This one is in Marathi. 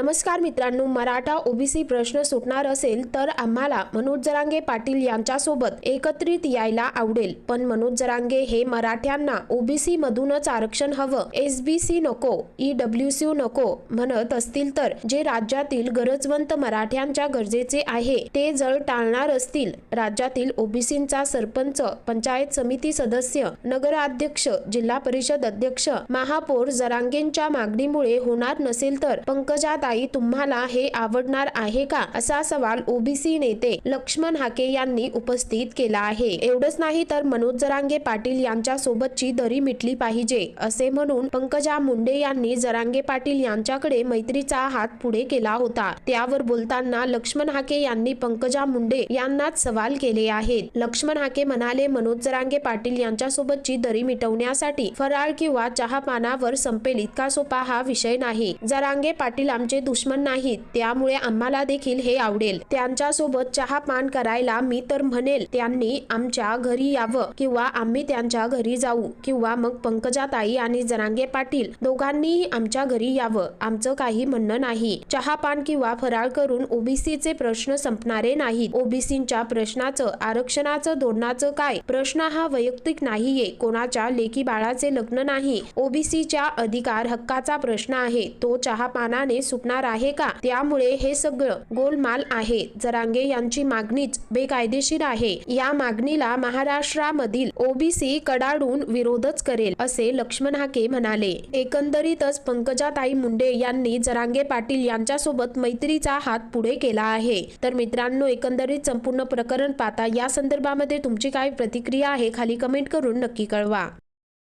नमस्कार मित्रांनो मराठा ओबीसी प्रश्न सुटणार असेल तर आम्हाला मनोज जरांगे पाटील यांच्यासोबत एकत्रित यायला आवडेल. पण मनोज जरांगे हे मराठ्यांना ओबीसी मधूनच आरक्षण हवं. एसबीसी नको ईडब्ल्यूसी नको म्हणत असतील तर जे राज्यातील गरजवंत मराठ्यांच्या गरजेचे आहे ते जर टाळणार असतील राज्यातील ओबीसींचा सरपंच पंचायत समिती सदस्य नगराध्यक्ष जिल्हा परिषद अध्यक्ष महापौर जरांगेंच्या मागणीमुळे होणार नसेल तर ताई तुम्हाला हे आवडणार आहे का? असा सवाल ओबीसी नेते लक्ष्मण हाके यांनी उपस्थित केला आहे. एवढंच नाही तर मनोज जरांगे पाटील यांच्या सोबतची दरी मिटली पाहिजे असे म्हणून पंकजा मुंडे यांनी जरांगे पाटील यांच्याकडे मैत्रीचा हात पुढे केला होता. त्यावर बोलताना लक्ष्मण हाके यांनी पंकजा मुंडे यांनाच सवाल केले आहेत. लक्ष्मण हाके म्हणाले मनोज जरांगे पाटील यांच्यासोबतची दरी मिटवण्यासाठी फराळ किंवा चहा पानावर संपेल इतका सोपा हा विषय नाही. जरांगे पाटील आमचे दुश्मन नाहीत. त्यामुळे आम्हाला देखील हे आवडेल. त्यांच्यासोबत चहा पान करायला मी तर म्हणेल त्यांनी आमच्या घरी यावं किंवा आम्ही त्यांच्या घरी जाऊ किंवा मग पंकजाताई आणि जरांगे पाटील दोघांनीही आमच्या घरी यावं. आमचं काही म्हणणं नाही. चहा पान किंवा फराळ करून ओबीसीचे प्रश्न संपणारे नाहीत. ओबीसींच्या प्रश्नाचं आरक्षणाचं धोरणाचं काय? प्रश्न हा वैयक्तिक नाहीये. कोणाच्या लेखी बाळाचे लग्न नाही. ओबीसीच्या अधिकार हक्काचा प्रश्न आहे. तो चहा पानाने सुटणार आहे का? त्यामुळे हे सगळं गोलमाल आहे. जरांगे यांची मागणीच बेकायदेशीर आहे. या मागणीला महाराष्ट्रामधील ओबीसी कडाडून विरोधच करेल असे लक्ष्मण हाके म्हणाले. एकंदरीतच पंकजाताई मुंडे यांनी जरांगे पाटील यांच्यासोबत मैत्रीचा हात पुढे केला आहे. तर मित्रांनो एकंदरीत संपूर्ण प्रकरण पाहता या संदर्भामध्ये तुमची काय प्रतिक्रिया आहे खाली कमेंट करून नक्की कळवा.